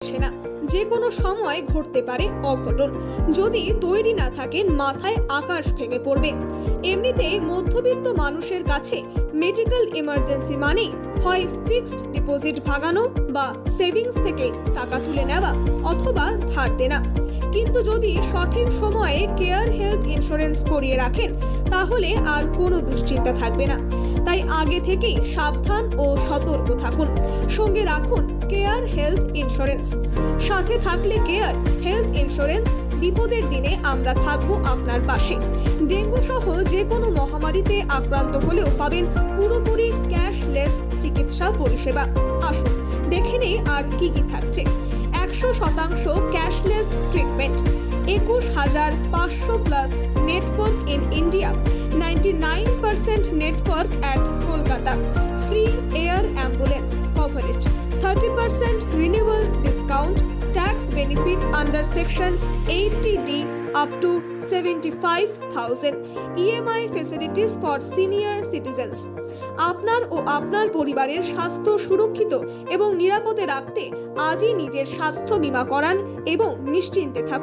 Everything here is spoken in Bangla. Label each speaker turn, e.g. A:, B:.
A: আসে না। যে কোনো সময় ঘটতে পারে অঘটন। যদি তৈরি না থাকেন মাথায় আকাশ ভেঙে পড়বে। এমনিতে মধ্যবিত্ত মানুষের কাছে মেডিকেল ইমার্জেন্সি মানে হয় ফিক্সড ডিপোজিট ভাগানো বা সেভিংস থেকে টাকা তুলে নেওয়া অথবা ধার দেনা। কিন্তু যদি সঠিক সময়ে কেয়ার হেলথ ইন্স্যুরেন্স করিয়ে রাখেন, তাহলে আর কোনো দুশ্চিন্তা থাকবে না। তাই আগে থেকেই সাবধান ও সতর্ক থাকুন। সঙ্গে রাখুন কেয়ার হেলথ ইন্স্যুরেন্স। সাথে থাকলে কেয়ার হেলথ ইন্স্যুরেন্স বিপদের দিনে আমরা থাকব আপনার পাশে। ডেঙ্গু সহ যে কোনো মহামারীতে আক্রান্ত হলেও পাবেন পুরোপুরি ক্যাশলেস চিকিৎসা পরিষেবা। আসুন, দেখে নেই আর কি কি থাকছে। একশো শতাংশ ক্যাশলেস ট্রিটমেন্ট। একুশ হাজার পাঁচশো plus network in India. Ninety nine percent network at Kolkata. Free air ambulance coverage. Thirty percent renewal discount. Tax benefit under section eighty D up to seventy five thousand. EMI facilities for senior citizens. আপনার ও আপনার পরিবারের স্বাস্থ্য সুরক্ষিত এবং নিরাপদে রাখতে আজই নিজের স্বাস্থ্য বীমা করান এবং নিশ্চিন্তে থাকুন।